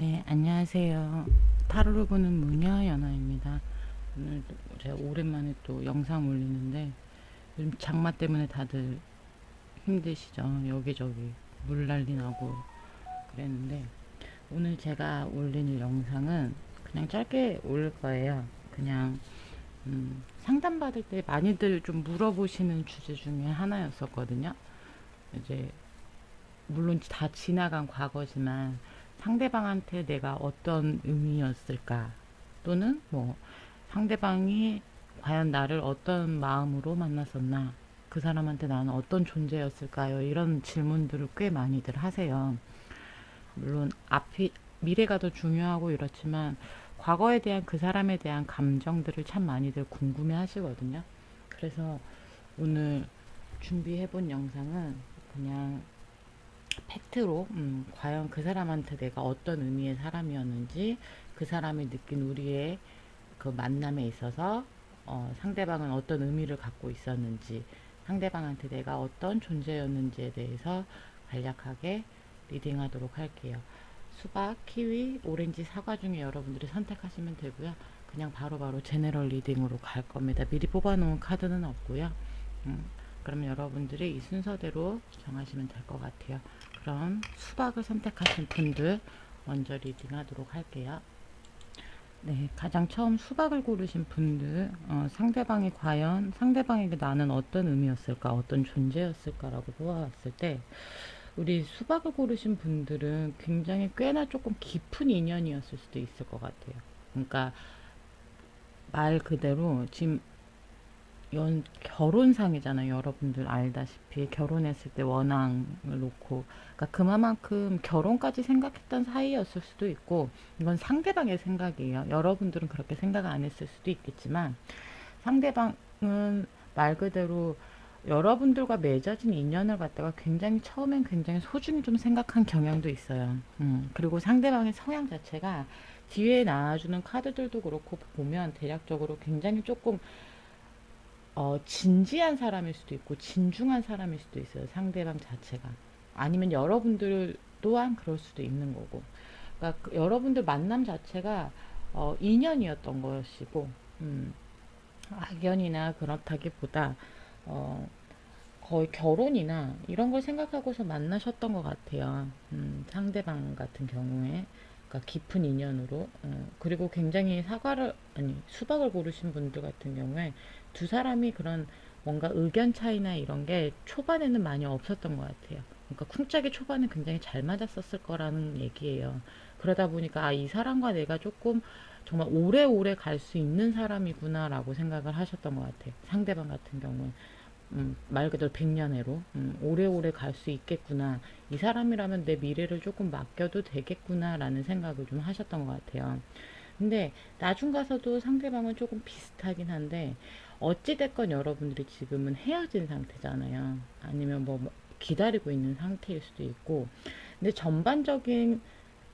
네, 안녕하세요. 타로를 보는 무녀 연아입니다. 오늘 제가 오랜만에 또 영상 올리는데 요즘 장마 때문에 다들 힘드시죠? 여기저기 물 난리 나고 그랬는데 오늘 제가 올리는 영상은 그냥 짧게 올릴 거예요. 그냥 음, 상담받을 때 많이들 좀 물어보시는 주제 중에 하나였었거든요. 이제 물론 다 지나간 과거지만 상대방한테 내가 어떤 의미였을까? 또는 뭐 상대방이 과연 나를 어떤 마음으로 만났었나? 그 사람한테 나는 어떤 존재였을까요? 이런 질문들을 꽤 많이들 하세요. 물론 앞이 미래가 더 중요하고 이렇지만 과거에 대한 그 사람에 대한 감정들을 참 많이들 궁금해 하시거든요. 그래서 오늘 준비해 본 영상은 그냥 팩트로 음, 과연 그 사람한테 내가 어떤 의미의 사람이었는지 그 사람이 느낀 우리의 그 만남에 있어서 어, 상대방은 어떤 의미를 갖고 있었는지 상대방한테 내가 어떤 존재였는지에 대해서 간략하게 리딩하도록 할게요. 수박, 키위, 오렌지, 사과 중에 여러분들이 선택하시면 되고요. 그냥 바로바로 제네럴 리딩으로 갈 겁니다. 미리 뽑아놓은 카드는 없고요. 음, 그럼 여러분들이 이 순서대로 정하시면 될 것 같아요. 그럼 수박을 선택하신 분들 먼저 리딩하도록 할게요. 네, 가장 처음 수박을 고르신 분들, 어, 상대방이 과연 상대방에게 나는 어떤 의미였을까, 어떤 존재였을까라고 보아왔을 때, 우리 수박을 고르신 분들은 굉장히 꽤나 조금 깊은 인연이었을 수도 있을 것 같아요. 그러니까 말 그대로 지금 연 결혼상이잖아요. 여러분들 알다시피 결혼했을 때 원앙을 놓고 그러니까 그만큼 결혼까지 생각했던 사이였을 수도 있고 이건 상대방의 생각이에요. 여러분들은 그렇게 생각 안 했을 수도 있겠지만 상대방은 말 그대로 여러분들과 맺어진 인연을 갖다가 굉장히 처음엔 굉장히 소중히 좀 생각한 경향도 있어요. 음, 그리고 상대방의 성향 자체가 뒤에 나와주는 카드들도 그렇고 보면 대략적으로 굉장히 조금 어, 진지한 사람일 수도 있고 진중한 사람일 수도 있어요. 상대방 자체가. 아니면 여러분들 또한 그럴 수도 있는 거고. 그러니까 그 여러분들 만남 자체가 어, 인연이었던 것이고, 음, 악연이나 그렇다기보다 어, 거의 결혼이나 이런 걸 생각하고서 만나셨던 것 같아요. 음, 상대방 같은 경우에. 그러니까 깊은 인연으로 어, 그리고 굉장히 사과를 아니 수박을 고르신 분들 같은 경우에 두 사람이 그런 뭔가 의견 차이나 이런 게 초반에는 많이 없었던 것 같아요. 그러니까 쿵짝이 초반에 굉장히 잘 맞았었을 거라는 얘기예요. 그러다 보니까 아, 이 사람과 내가 조금 정말 오래오래 갈 수 있는 사람이구나라고 생각을 하셨던 것 같아요. 상대방 같은 경우에. 음, 말 그대로 백년해로 음, 오래오래 갈 수 있겠구나. 이 사람이라면 내 미래를 조금 맡겨도 되겠구나라는 생각을 좀 하셨던 것 같아요. 근데 나중 가서도 상대방은 조금 비슷하긴 한데 어찌됐건 여러분들이 지금은 헤어진 상태잖아요. 아니면 뭐 기다리고 있는 상태일 수도 있고. 근데 전반적인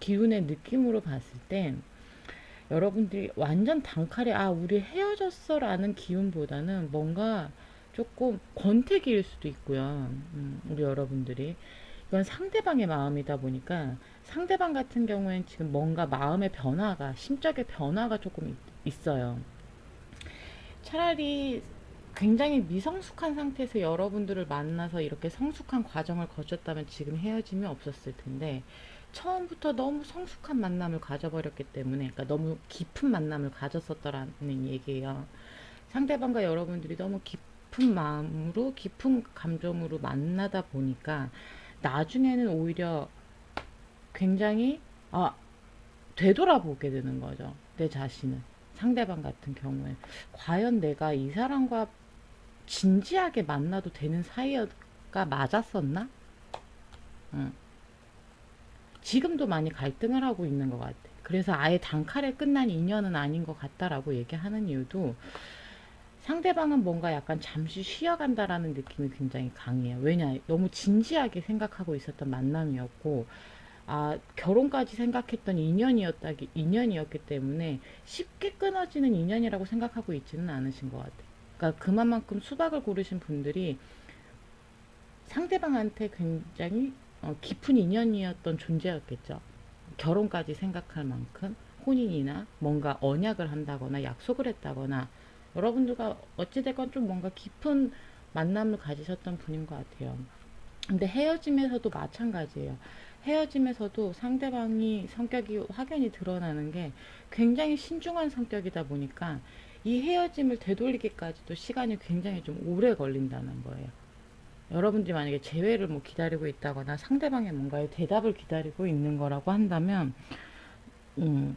기운의 느낌으로 봤을 땐 여러분들이 완전 단칼에 아, 우리 헤어졌어 라는 기운보다는 뭔가 조금 권태기일 수도 있고요. 음, 우리 여러분들이. 이건 상대방의 마음이다 보니까 상대방 같은 경우엔 지금 뭔가 마음의 변화가, 심적의 변화가 조금 있, 있어요. 차라리 굉장히 미성숙한 상태에서 여러분들을 만나서 이렇게 성숙한 과정을 거쳤다면 지금 헤어짐이 없었을 텐데 처음부터 너무 성숙한 만남을 가져버렸기 때문에 그러니까 너무 깊은 만남을 가졌었더라는 얘기예요. 상대방과 여러분들이 너무 깊 은 마음으로 깊은 감정으로 만나다 보니까 나중에는 오히려 굉장히 아 되돌아보게 되는 거죠. 내 자신을. 상대방 같은 경우에 과연 내가 이 사람과 진지하게 만나도 되는 사이가 맞았었나? 응. 지금도 많이 갈등을 하고 있는 것 같아. 그래서 아예 단칼에 끝난 인연은 아닌 것 같다라고 얘기하는 이유도 상대방은 뭔가 약간 잠시 쉬어간다라는 느낌이 굉장히 강해요. 왜냐? 너무 진지하게 생각하고 있었던 만남이었고, 아, 결혼까지 생각했던 인연이었다, 인연이었기 때문에 쉽게 끊어지는 인연이라고 생각하고 있지는 않으신 것 같아요. 그러니까 그만큼 수박을 고르신 분들이 상대방한테 굉장히 어, 깊은 인연이었던 존재였겠죠. 결혼까지 생각할 만큼 혼인이나 뭔가 언약을 한다거나 약속을 했다거나 여러분들과 어찌됐건 좀 뭔가 깊은 만남을 가지셨던 분인 것 같아요. 근데 헤어짐에서도 마찬가지예요. 헤어짐에서도 상대방이 성격이 확연히 드러나는 게 굉장히 신중한 성격이다 보니까 이 헤어짐을 되돌리기까지도 시간이 굉장히 좀 오래 걸린다는 거예요. 여러분들이 만약에 재회를 뭐 기다리고 있다거나 상대방의 뭔가에 대답을 기다리고 있는 거라고 한다면, 음,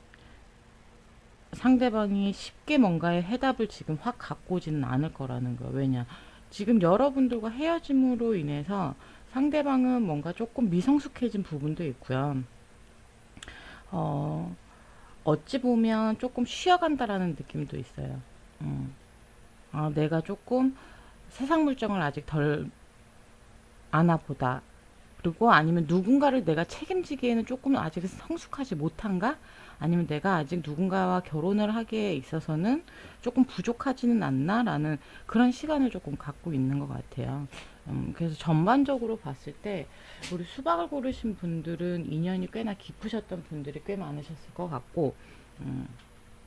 상대방이 쉽게 뭔가의 해답을 지금 확 갖고 오지는 않을 거라는 거예요. 왜냐? 지금 여러분들과 헤어짐으로 인해서 상대방은 뭔가 조금 미성숙해진 부분도 있고요. 어, 어찌 보면 조금 쉬어간다라는 느낌도 있어요. 음. 아, 내가 조금 세상 물정을 아직 덜 아나 보다. 그리고 아니면 누군가를 내가 책임지기에는 조금 아직 성숙하지 못한가? 아니면 내가 아직 누군가와 결혼을 하기에 있어서는 조금 부족하지는 않나라는 그런 시간을 조금 갖고 있는 것 같아요. 음, 그래서 전반적으로 봤을 때 우리 수박을 고르신 분들은 인연이 꽤나 깊으셨던 분들이 꽤 많으셨을 것 같고 음,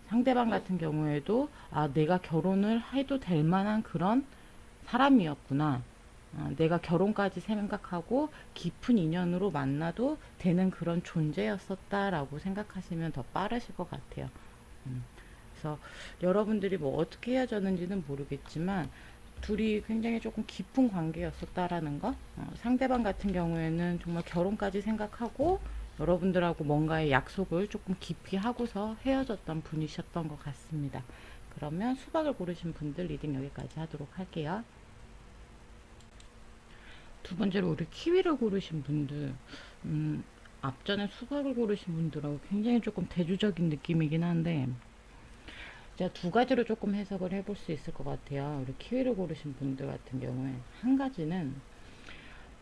상대방 같은 경우에도 아 내가 결혼을 해도 될 만한 그런 사람이었구나. 아, 내가 결혼까지 생각하고 깊은 인연으로 만나도 되는 그런 존재였었다라고 생각하시면 더 빠르실 것 같아요. 음, 그래서 여러분들이 뭐 어떻게 헤어졌는지는 모르겠지만 둘이 굉장히 조금 깊은 관계였었다라는 거. 어, 상대방 같은 경우에는 정말 결혼까지 생각하고 여러분들하고 뭔가의 약속을 조금 깊이 하고서 헤어졌던 분이셨던 것 같습니다. 그러면 수박을 고르신 분들 리딩 여기까지 하도록 할게요. 두 번째로 우리 키위를 고르신 분들, 음, 앞전에 수박을 고르신 분들하고 굉장히 조금 대조적인 느낌이긴 한데, 제가 두 가지로 조금 해석을 해볼 수 있을 것 같아요. 우리 키위를 고르신 분들 같은 경우에. 한 가지는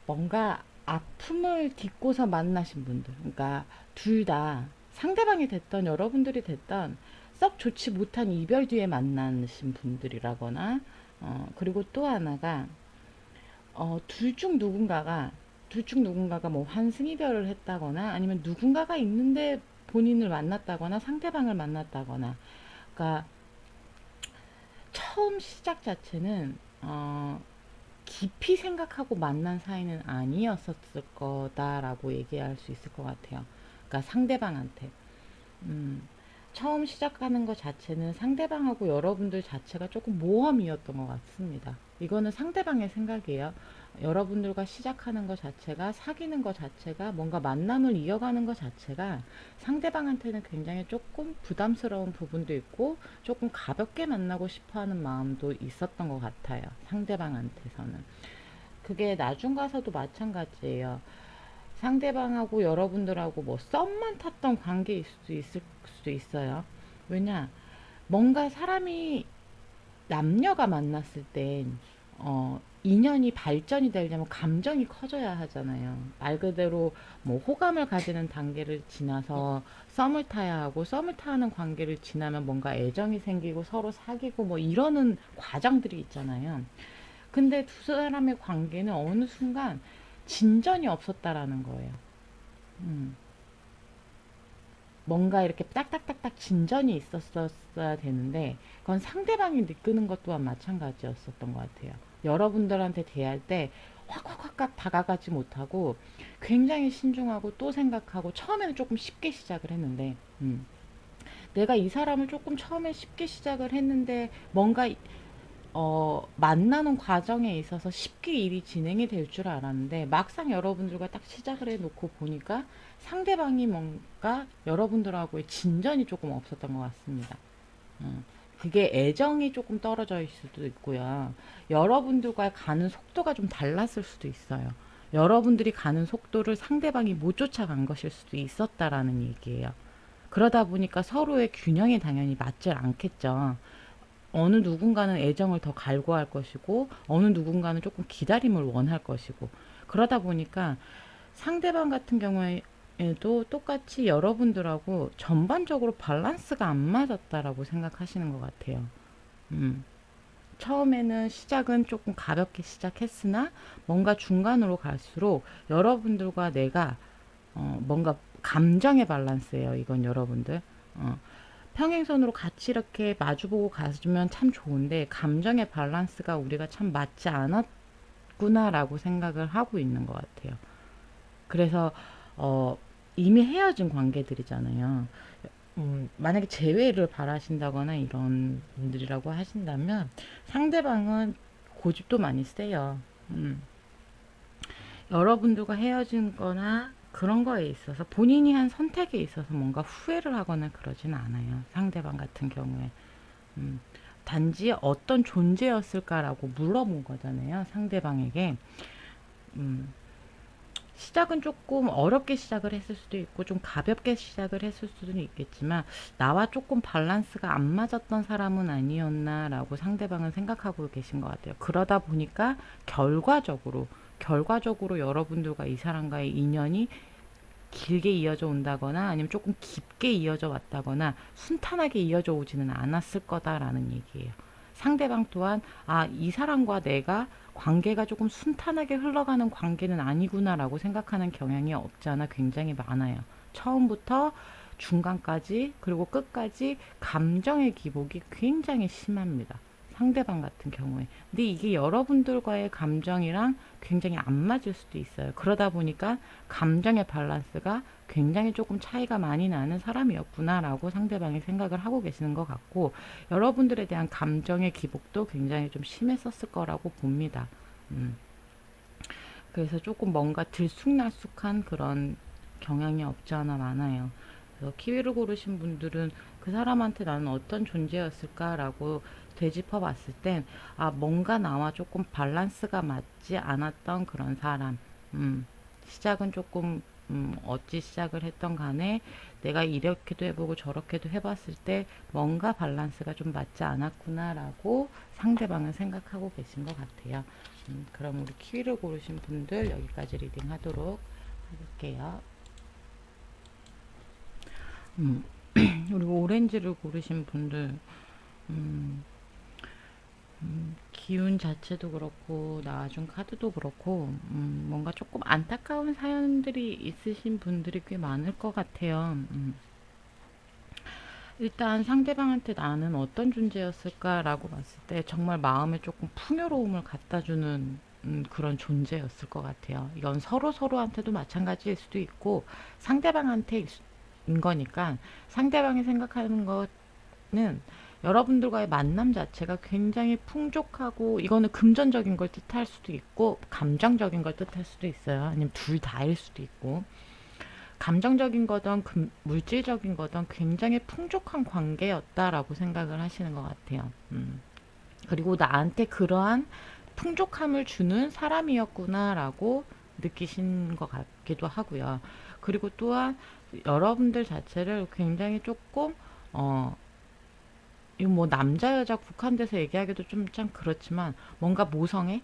뭔가 아픔을 딛고서 만나신 분들. 그러니까 둘 다 상대방이 됐던 여러분들이 됐던 썩 좋지 못한 이별 뒤에 만나신 분들이라거나, 어, 그리고 또 하나가 어, 둘 중 누군가가 둘 중 누군가가 뭐 환승이별을 했다거나 아니면 누군가가 있는데 본인을 만났다거나 상대방을 만났다거나. 그러니까 처음 시작 자체는 어, 깊이 생각하고 만난 사이는 아니었었을 거다라고 얘기할 수 있을 것 같아요. 그러니까 상대방한테. 음, 처음 시작하는 것 자체는 상대방하고 여러분들 자체가 조금 모험이었던 것 같습니다. 이거는 상대방의 생각이에요. 여러분들과 시작하는 것 자체가 사귀는 것 자체가 뭔가 만남을 이어가는 것 자체가 상대방한테는 굉장히 조금 부담스러운 부분도 있고 조금 가볍게 만나고 싶어 하는 마음도 있었던 것 같아요. 상대방한테서는. 그게 나중 가서도 마찬가지예요. 상대방하고 여러분들하고 뭐 썸만 탔던 관계일 수도 있을 수도 있어요. 왜냐? 뭔가 사람이 남녀가 만났을 땐 어, 인연이 발전이 되려면 감정이 커져야 하잖아요. 말 그대로 뭐 호감을 가지는 단계를 지나서 썸을 타야 하고 썸을 타는 관계를 지나면 뭔가 애정이 생기고 서로 사귀고 뭐 이러는 과정들이 있잖아요. 근데 두 사람의 관계는 어느 순간 진전이 없었다라는 거예요. 음. 뭔가 이렇게 딱딱딱딱 진전이 있었어야 되는데 그건 상대방이 느끼는 것 또한 마찬가지였었던 것 같아요. 여러분들한테 대할 때 확확확 다가가지 못하고 굉장히 신중하고 또 생각하고 처음에는 조금 쉽게 시작을 했는데 음. 내가 이 사람을 조금 처음에 쉽게 시작을 했는데 뭔가 어, 만나는 과정에 있어서 쉽게 일이 진행이 될 줄 알았는데 막상 여러분들과 딱 시작을 해 놓고 보니까 상대방이 뭔가 여러분들하고의 진전이 조금 없었던 것 같습니다. 음, 그게 애정이 조금 떨어져 있을 수도 있고요. 여러분들과 가는 속도가 좀 달랐을 수도 있어요. 여러분들이 가는 속도를 상대방이 못 쫓아간 것일 수도 있었다라는 얘기예요. 그러다 보니까 서로의 균형이 당연히 맞질 않겠죠. 어느 누군가는 애정을 더 갈구할 것이고 어느 누군가는 조금 기다림을 원할 것이고 그러다 보니까 상대방 같은 경우에도 똑같이 여러분들하고 전반적으로 밸런스가 안 맞았다라고 생각하시는 것 같아요. 음. 처음에는 시작은 조금 가볍게 시작했으나 뭔가 중간으로 갈수록 여러분들과 내가 어, 뭔가 감정의 밸런스예요. 이건 여러분들. 어. 평행선으로 같이 이렇게 마주보고 가주면 참 좋은데 감정의 밸런스가 우리가 참 맞지 않았구나라고 생각을 하고 있는 것 같아요. 그래서 어, 이미 헤어진 관계들이잖아요. 음, 만약에 재회를 바라신다거나 이런 분들이라고 하신다면 상대방은 고집도 많이 세요. 음. 여러분들과 헤어진 거나 그런 거에 있어서 본인이 한 선택에 있어서 뭔가 후회를 하거나 그러진 않아요. 상대방 같은 경우에. 음, 단지 어떤 존재였을까라고 물어본 거잖아요. 상대방에게. 음, 시작은 조금 어렵게 시작을 했을 수도 있고 좀 가볍게 시작을 했을 수도 있겠지만 나와 조금 밸런스가 안 맞았던 사람은 아니었나라고 상대방은 생각하고 계신 것 같아요. 그러다 보니까 결과적으로 결과적으로 여러분들과 이 사람과의 인연이 길게 이어져 온다거나 아니면 조금 깊게 이어져 왔다거나 순탄하게 이어져 오지는 않았을 거다라는 얘기예요. 상대방 또한 아, 이 사람과 내가 관계가 조금 순탄하게 흘러가는 관계는 아니구나라고 생각하는 경향이 없지 않아 굉장히 많아요. 처음부터 중간까지 그리고 끝까지 감정의 기복이 굉장히 심합니다. 상대방 같은 경우에. 근데 이게 여러분들과의 감정이랑 굉장히 안 맞을 수도 있어요. 그러다 보니까 감정의 밸런스가 굉장히 조금 차이가 많이 나는 사람이었구나라고 상대방이 생각을 하고 계시는 것 같고 여러분들에 대한 감정의 기복도 굉장히 좀 심했었을 거라고 봅니다. 음. 그래서 조금 뭔가 들쑥날쑥한 그런 경향이 없지 않아 많아요. 그래서 키위를 고르신 분들은 그 사람한테 나는 어떤 존재였을까라고 되짚어 봤을 땐, 아, 뭔가 나와 조금 밸런스가 맞지 않았던 그런 사람. 음, 시작은 조금, 음, 어찌 시작을 했던 간에 내가 이렇게도 해보고 저렇게도 해봤을 때 뭔가 밸런스가 좀 맞지 않았구나라고 상대방은 생각하고 계신 것 같아요. 음, 그럼 우리 키위를 고르신 분들 여기까지 리딩 하도록 할게요. 음, 그리고 오렌지를 고르신 분들, 음, 음, 기운 자체도 그렇고 나와준 카드도 그렇고 음, 뭔가 조금 안타까운 사연들이 있으신 분들이 꽤 많을 것 같아요. 음. 일단 상대방한테 나는 어떤 존재였을까라고 봤을 때 정말 마음에 조금 풍요로움을 갖다주는 음, 그런 존재였을 것 같아요. 이건 서로 서로한테도 마찬가지일 수도 있고 상대방한테인 거니까 상대방이 생각하는 것은 여러분들과의 만남 자체가 굉장히 풍족하고 이거는 금전적인 걸 뜻할 수도 있고 감정적인 걸 뜻할 수도 있어요. 아니면 둘 다일 수도 있고 감정적인 거든 금, 물질적인 거든 굉장히 풍족한 관계였다라고 생각을 하시는 것 같아요. 음. 그리고 나한테 그러한 풍족함을 주는 사람이었구나라고 느끼신 것 같기도 하고요. 그리고 또한 여러분들 자체를 굉장히 조금 어 이거 뭐 남자 여자 국한돼서 얘기하기도 좀 참 그렇지만 뭔가 모성애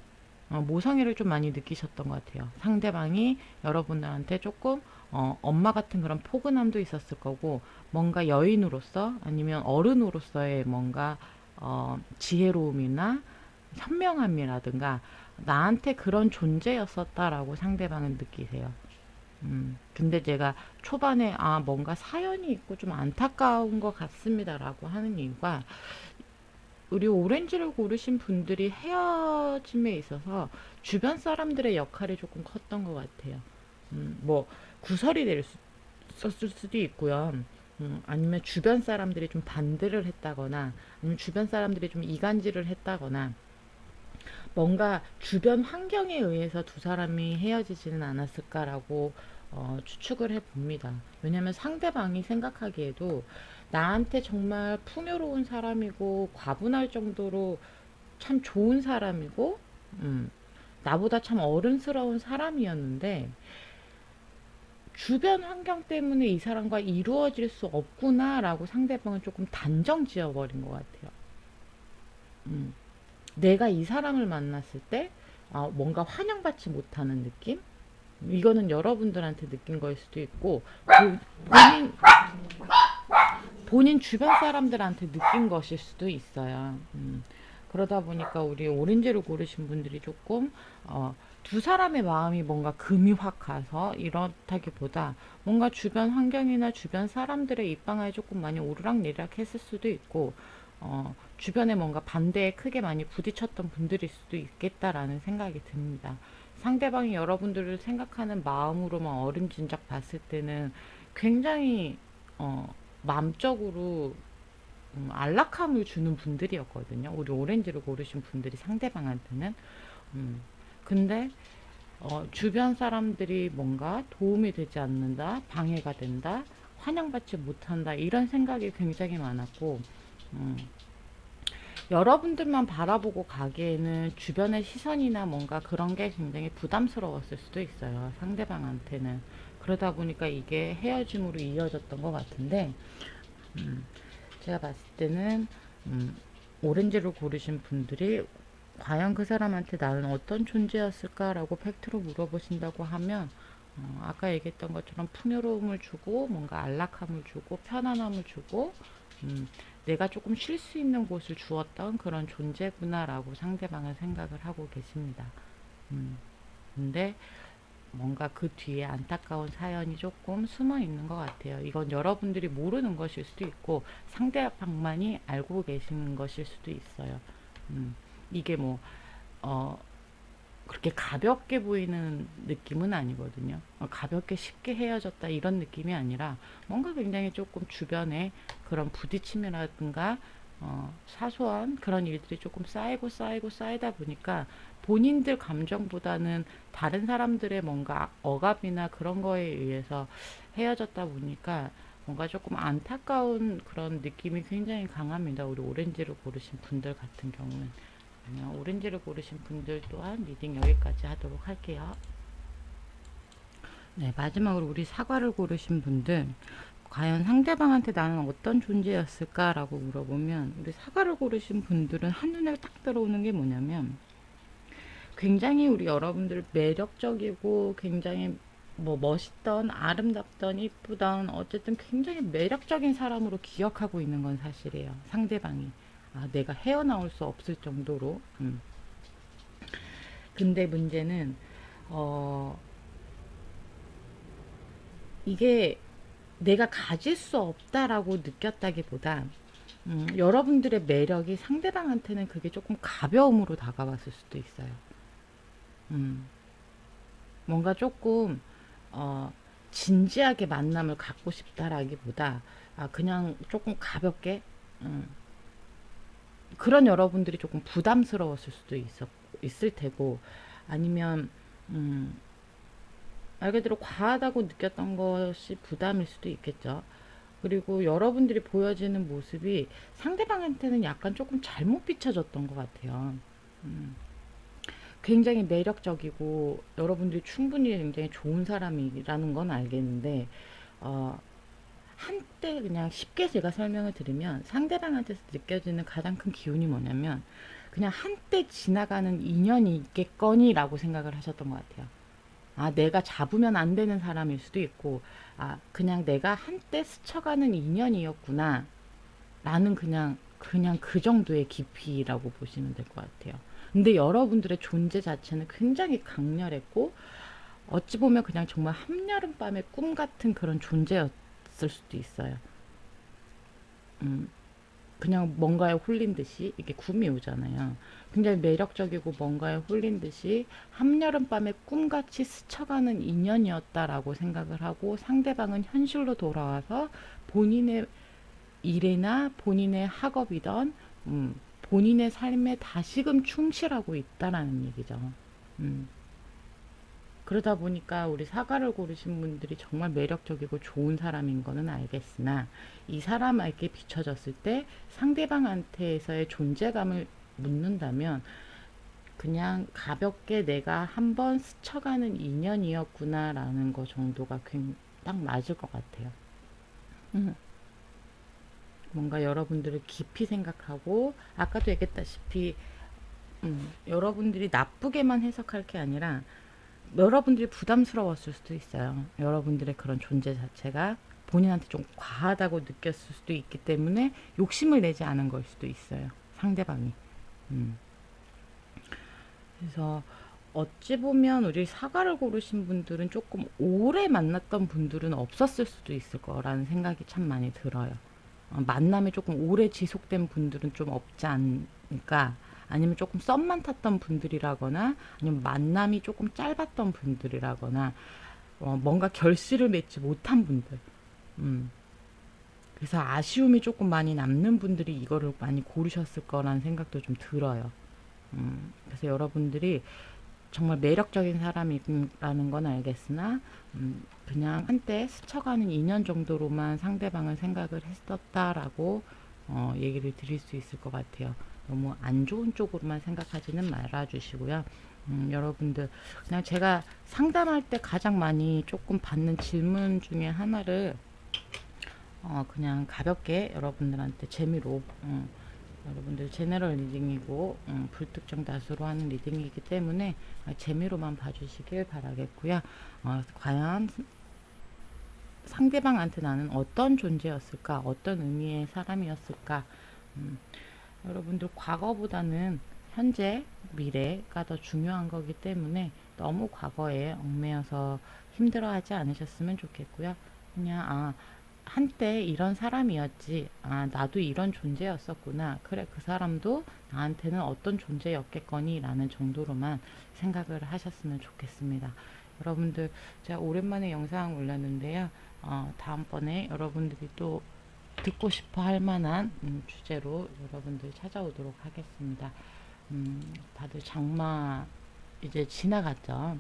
어, 모성애를 좀 많이 느끼셨던 것 같아요. 상대방이 여러분들한테 조금 어, 엄마 같은 그런 포근함도 있었을 거고 뭔가 여인으로서 아니면 어른으로서의 뭔가 어, 지혜로움이나 현명함이라든가 나한테 그런 존재였었다라고 상대방은 느끼세요. 음, 근데 제가 초반에 아 뭔가 사연이 있고 좀 안타까운 것 같습니다라고 하는 이유가 우리 오렌지를 고르신 분들이 헤어짐에 있어서 주변 사람들의 역할이 조금 컸던 것 같아요. 음, 뭐 구설이 될 수, 썼을 수도 있고요. 음, 아니면 주변 사람들이 좀 반대를 했다거나 아니면 주변 사람들이 좀 이간질을 했다거나 뭔가 주변 환경에 의해서 두 사람이 헤어지지는 않았을까라고 어, 추측을 해 봅니다. 왜냐하면 상대방이 생각하기에도 나한테 정말 풍요로운 사람이고 과분할 정도로 참 좋은 사람이고 음, 나보다 참 어른스러운 사람이었는데 주변 환경 때문에 이 사람과 이루어질 수 없구나라고 상대방은 조금 단정 지어버린 것 같아요. 음. 내가 이 사람을 만났을 때 아, 뭔가 환영받지 못하는 느낌? 이거는 여러분들한테 느낀 걸 수도 있고 그 본인 본인 주변 사람들한테 느낀 것일 수도 있어요. 음, 그러다 보니까 우리 오렌지를 고르신 분들이 조금 어, 두 사람의 마음이 뭔가 금이 확 가서 이렇다기보다 뭔가 주변 환경이나 주변 사람들의 입방아에 조금 많이 오르락 내리락 했을 수도 있고 어, 주변에 뭔가 반대에 크게 많이 부딪혔던 분들일 수도 있겠다라는 생각이 듭니다. 상대방이 여러분들을 생각하는 마음으로만 어림짐작 봤을 때는 굉장히 어, 마음적으로 음, 안락함을 주는 분들이었거든요. 우리 오렌지를 고르신 분들이 상대방한테는. 음, 근데 어, 주변 사람들이 뭔가 도움이 되지 않는다, 방해가 된다, 환영받지 못한다 이런 생각이 굉장히 많았고 음, 여러분들만 바라보고 가기에는 주변의 시선이나 뭔가 그런 게 굉장히 부담스러웠을 수도 있어요. 상대방한테는. 그러다 보니까 이게 헤어짐으로 이어졌던 것 같은데, 음, 제가 봤을 때는, 음, 오렌지를 고르신 분들이 과연 그 사람한테 나는 어떤 존재였을까라고 팩트로 물어보신다고 하면, 어, 아까 얘기했던 것처럼 풍요로움을 주고, 뭔가 안락함을 주고, 편안함을 주고, 음, 내가 조금 쉴 수 있는 곳을 주었던 그런 존재구나라고 상대방은 생각을 하고 계십니다. 음, 근데 뭔가 그 뒤에 안타까운 사연이 조금 숨어 있는 것 같아요. 이건 여러분들이 모르는 것일 수도 있고 상대방만이 알고 계시는 것일 수도 있어요. 음, 이게 뭐, 어, 그렇게 가볍게 보이는 느낌은 아니거든요. 어, 가볍게 쉽게 헤어졌다 이런 느낌이 아니라 뭔가 굉장히 조금 주변에 그런 부딪힘이라든가 어, 사소한 그런 일들이 조금 쌓이고 쌓이고 쌓이다 보니까 본인들 감정보다는 다른 사람들의 뭔가 억압이나 그런 거에 의해서 헤어졌다 보니까 뭔가 조금 안타까운 그런 느낌이 굉장히 강합니다. 우리 오렌지를 고르신 분들 같은 경우는. 오렌지를 고르신 분들 또한 리딩 여기까지 하도록 할게요. 네, 마지막으로 우리 사과를 고르신 분들 과연 상대방한테 나는 어떤 존재였을까라고 물어보면 우리 사과를 고르신 분들은 한눈에 딱 들어오는 게 뭐냐면 굉장히 우리 여러분들 매력적이고 굉장히 뭐 멋있던 아름답던 이쁘던 어쨌든 굉장히 매력적인 사람으로 기억하고 있는 건 사실이에요. 상대방이. 아, 내가 헤어나올 수 없을 정도로. 음. 근데 문제는 어 이게 내가 가질 수 없다라고 느꼈다기보다 음, 여러분들의 매력이 상대방한테는 그게 조금 가벼움으로 다가왔을 수도 있어요. 음, 뭔가 조금 어, 진지하게 만남을 갖고 싶다라기보다 아, 그냥 조금 가볍게 음, 그런 여러분들이 조금 부담스러웠을 수도 있었, 있을 테고 아니면 음, 말 그대로 과하다고 느꼈던 것이 부담일 수도 있겠죠. 그리고 여러분들이 보여지는 모습이 상대방한테는 약간 조금 잘못 비춰졌던 것 같아요. 음, 굉장히 매력적이고 여러분들이 충분히 굉장히 좋은 사람이라는 건 알겠는데 어, 한때 그냥 쉽게 제가 설명을 드리면 상대방한테서 느껴지는 가장 큰 기운이 뭐냐면 그냥 한때 지나가는 인연이 있겠거니라고 생각을 하셨던 것 같아요. 아, 내가 잡으면 안 되는 사람일 수도 있고, 아, 그냥 내가 한때 스쳐가는 인연이었구나. 라는 그냥, 그냥 그 정도의 깊이라고 보시면 될 것 같아요. 근데 여러분들의 존재 자체는 굉장히 강렬했고, 어찌 보면 그냥 정말 한여름밤의 꿈 같은 그런 존재였 있을 수도 있어요. 음, 그냥 뭔가에 홀린 듯이 이게 구미 오잖아요. 굉장히 매력적이고 뭔가에 홀린 듯이 한여름밤의 꿈같이 스쳐가는 인연이었다라고 생각을 하고 상대방은 현실로 돌아와서 본인의 일이나 본인의 학업이던 음, 본인의 삶에 다시금 충실하고 있다라는 얘기죠. 음. 그러다 보니까 우리 사과를 고르신 분들이 정말 매력적이고 좋은 사람인 거는 알겠으나 이 사람에게 비춰졌을 때 상대방한테서의 존재감을 묻는다면 그냥 가볍게 내가 한번 스쳐가는 인연이었구나라는 거 정도가 딱 맞을 것 같아요. 음. 뭔가 여러분들을 깊이 생각하고 아까도 얘기했다시피 음, 여러분들이 나쁘게만 해석할 게 아니라 여러분들이 부담스러웠을 수도 있어요. 여러분들의 그런 존재 자체가 본인한테 좀 과하다고 느꼈을 수도 있기 때문에 욕심을 내지 않은 걸 수도 있어요. 상대방이. 음. 그래서 어찌 보면 우리 사과를 고르신 분들은 조금 오래 만났던 분들은 없었을 수도 있을 거라는 생각이 참 많이 들어요. 어, 만남이 조금 오래 지속된 분들은 좀 없지 않을까? 아니면 조금 썸만 탔던 분들이라거나 아니면 만남이 조금 짧았던 분들이라거나 어, 뭔가 결실을 맺지 못한 분들. 음. 그래서 아쉬움이 조금 많이 남는 분들이 이거를 많이 고르셨을 거라는 생각도 좀 들어요. 음, 그래서 여러분들이 정말 매력적인 사람이라는 건 알겠으나 음, 그냥 한때 스쳐가는 인연 정도로만 상대방을 생각을 했었다라고 어, 얘기를 드릴 수 있을 것 같아요. 너무 안 좋은 쪽으로만 생각하지는 말아 주시고요. 음, 여러분들 그냥 제가 상담할 때 가장 많이 조금 받는 질문 중에 하나를 어, 그냥 가볍게 여러분들한테 재미로 음, 여러분들 제너럴 리딩이고 음, 불특정 다수로 하는 리딩이기 때문에 아, 재미로만 봐주시길 바라겠고요. 어, 과연 상대방한테 나는 어떤 존재였을까, 어떤 의미의 사람이었을까. 음, 여러분들 과거보다는 현재, 미래가 더 중요한 거기 때문에 너무 과거에 얽매여서 힘들어하지 않으셨으면 좋겠고요. 그냥 아 한때 이런 사람이었지. 아, 나도 이런 존재였었구나. 그래, 그 사람도 나한테는 어떤 존재였겠거니. 라는 정도로만 생각을 하셨으면 좋겠습니다. 여러분들, 제가 오랜만에 영상 올렸는데요. 어, 다음번에 여러분들이 또 듣고 싶어 할 만한 음, 주제로 여러분들 찾아오도록 하겠습니다. 음, 다들 장마 이제 지나갔죠.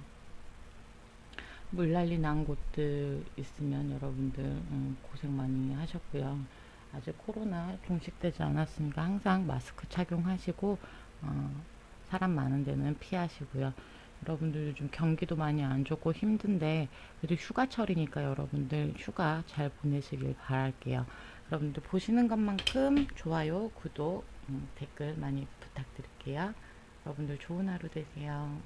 물난리 난 곳들 있으면 여러분들 음, 고생 많이 하셨고요. 아직 코로나 종식되지 않았으니까 항상 마스크 착용하시고 어, 사람 많은 데는 피하시고요. 여러분들 요즘 경기도 많이 안 좋고 힘든데 그래도 휴가철이니까 여러분들 휴가 잘 보내시길 바랄게요. 여러분들 보시는 것만큼 좋아요, 구독, 음, 댓글 많이 부탁드릴게요. 여러분들 좋은 하루 되세요.